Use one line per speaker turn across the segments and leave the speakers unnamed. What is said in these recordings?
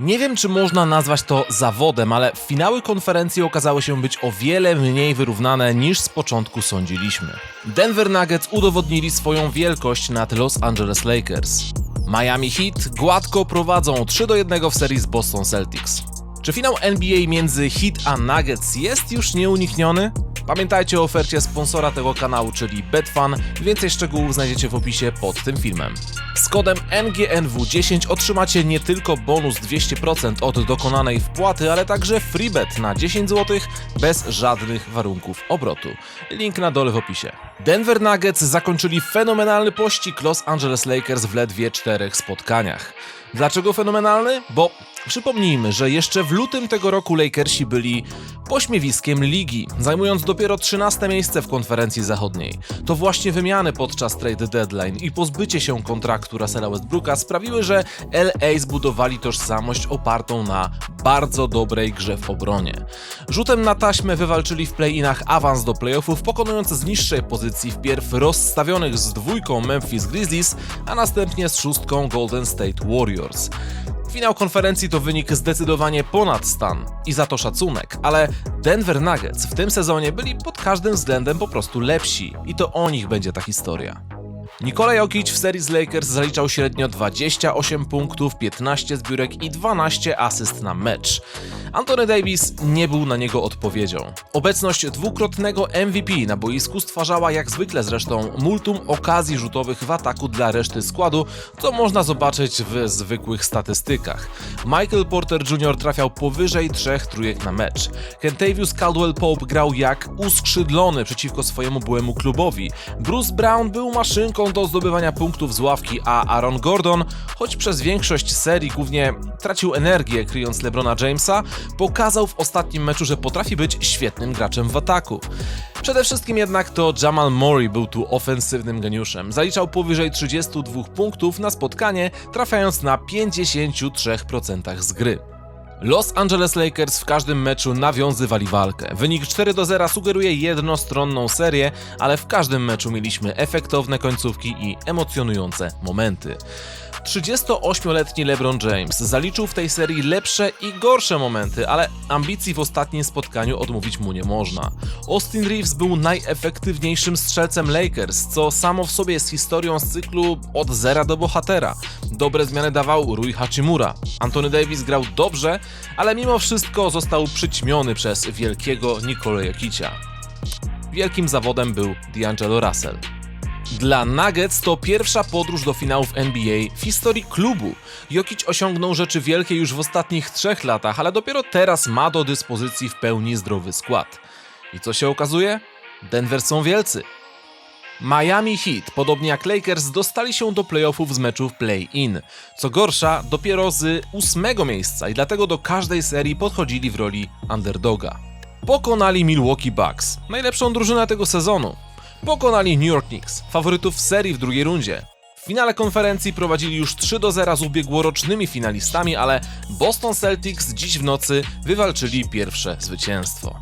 Nie wiem, czy można nazwać to zawodem, ale finały konferencji okazały się być o wiele mniej wyrównane niż z początku sądziliśmy. Denver Nuggets udowodnili swoją wielkość nad Los Angeles Lakers. Miami Heat gładko prowadzą 3 do 1 w serii z Boston Celtics. Czy finał NBA między Heat a Nuggets jest już nieunikniony? Pamiętajcie o ofercie sponsora tego kanału, czyli Betfan. Więcej szczegółów znajdziecie w opisie pod tym filmem. Z kodem NGNW10 otrzymacie nie tylko bonus 200% od dokonanej wpłaty, ale także freebet na 10 zł bez żadnych warunków obrotu. Link na dole w opisie. Denver Nuggets zakończyli fenomenalny pościg Los Angeles Lakers w ledwie czterech spotkaniach. Dlaczego fenomenalny? Bo przypomnijmy, że jeszcze w lutym tego roku Lakersi byli pośmiewiskiem ligi, zajmując dopiero 13 miejsce w konferencji zachodniej. To właśnie wymiany podczas trade deadline i pozbycie się kontraktu Russella Westbrooka sprawiły, że LA zbudowali tożsamość opartą na bardzo dobrej grze w obronie. Rzutem na taśmę wywalczyli w play-inach awans do playoffów, pokonując z niższej pozycji wpierw rozstawionych z dwójką Memphis Grizzlies, a następnie z szóstką Golden State Warriors. Finał konferencji to wynik zdecydowanie ponad stan i za to szacunek, ale Denver Nuggets w tym sezonie byli pod każdym względem po prostu lepsi i to o nich będzie ta historia. Nikola Jokic w serii z Lakers zaliczał średnio 28 punktów, 15 zbiórek i 12 asyst na mecz. Anthony Davis nie był na niego odpowiedzią. Obecność dwukrotnego MVP na boisku stwarzała jak zwykle zresztą multum okazji rzutowych w ataku dla reszty składu, co można zobaczyć w zwykłych statystykach. Michael Porter Jr. trafiał powyżej trzech trójek na mecz. Kentavious Caldwell-Pope grał jak uskrzydlony przeciwko swojemu byłemu klubowi. Bruce Brown był maszynką do zdobywania punktów z ławki, a Aaron Gordon, choć przez większość serii głównie tracił energię kryjąc LeBrona Jamesa, pokazał w ostatnim meczu, że potrafi być świetnym graczem w ataku. Przede wszystkim jednak to Jamal Murray był tu ofensywnym geniuszem. Zaliczał powyżej 32 punktów na spotkanie, trafiając na 53% z gry. Los Angeles Lakers w każdym meczu nawiązywali walkę. Wynik 4 do 0 sugeruje jednostronną serię, ale w każdym meczu mieliśmy efektowne końcówki i emocjonujące momenty. 38-letni LeBron James zaliczył w tej serii lepsze i gorsze momenty, ale ambicji w ostatnim spotkaniu odmówić mu nie można. Austin Reeves był najefektywniejszym strzelcem Lakers, co samo w sobie jest historią z cyklu od zera do bohatera. Dobre zmiany dawał Rui Hachimura. Anthony Davis grał dobrze, ale mimo wszystko został przyćmiony przez wielkiego Nikola Jokicia. Wielkim zawodem był D'Angelo Russell. Dla Nuggets to pierwsza podróż do finałów NBA w historii klubu. Jokic osiągnął rzeczy wielkie już w ostatnich trzech latach, ale dopiero teraz ma do dyspozycji w pełni zdrowy skład. I co się okazuje? Denver są wielcy. Miami Heat, podobnie jak Lakers, dostali się do playoffów z meczów play-in. Co gorsza, dopiero z ósmego miejsca i dlatego do każdej serii podchodzili w roli underdoga. Pokonali Milwaukee Bucks, najlepszą drużynę tego sezonu. Pokonali New York Knicks, faworytów serii w drugiej rundzie. W finale konferencji prowadzili już 3 do 0 z ubiegłorocznymi finalistami, ale Boston Celtics dziś w nocy wywalczyli pierwsze zwycięstwo.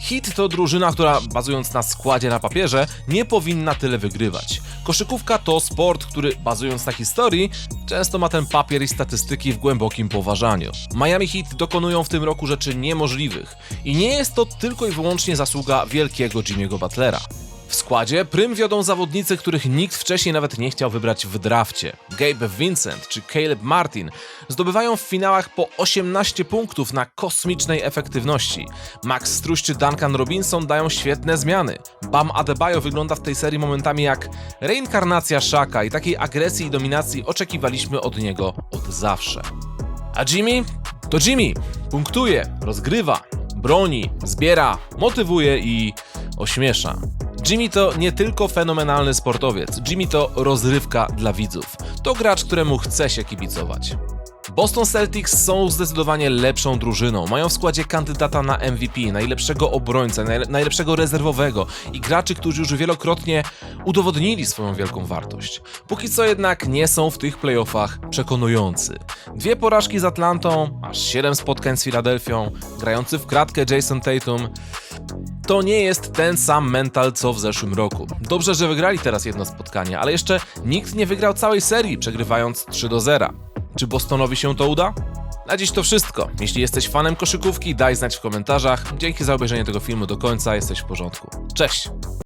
Hit to drużyna, która bazując na składzie na papierze nie powinna tyle wygrywać. Koszykówka to sport, który bazując na historii często ma ten papier i statystyki w głębokim poważaniu. Miami Heat dokonują w tym roku rzeczy niemożliwych i nie jest to tylko i wyłącznie zasługa wielkiego Jimmy'ego Butlera. W składzie prym wiodą zawodnicy, których nikt wcześniej nawet nie chciał wybrać w drafcie. Gabe Vincent czy Caleb Martin zdobywają w finałach po 18 punktów na kosmicznej efektywności. Max Struś czy Duncan Robinson dają świetne zmiany. Bam Adebayo wygląda w tej serii momentami jak reinkarnacja Shaka i takiej agresji i dominacji oczekiwaliśmy od niego od zawsze. A Jimmy? To Jimmy. Punktuje, rozgrywa, broni, zbiera, motywuje i ośmiesza. Jimmy to nie tylko fenomenalny sportowiec, Jimmy to rozrywka dla widzów. To gracz, któremu chce się kibicować. Boston Celtics są zdecydowanie lepszą drużyną. Mają w składzie kandydata na MVP, najlepszego obrońcę, najle- najlepszego rezerwowego i graczy, którzy już wielokrotnie udowodnili swoją wielką wartość. Póki co jednak nie są w tych playoffach przekonujący. Dwie porażki z Atlantą, aż 7 spotkań z Filadelfią, grający w kratkę Jason Tatum. To nie jest ten sam mental co w zeszłym roku. Dobrze, że wygrali teraz jedno spotkanie, ale jeszcze nikt nie wygrał całej serii, przegrywając 3 do 0. Czy Bostonowi się to uda? Na dziś to wszystko. Jeśli jesteś fanem koszykówki, daj znać w komentarzach. Dzięki za obejrzenie tego filmu do końca, jesteś w porządku. Cześć!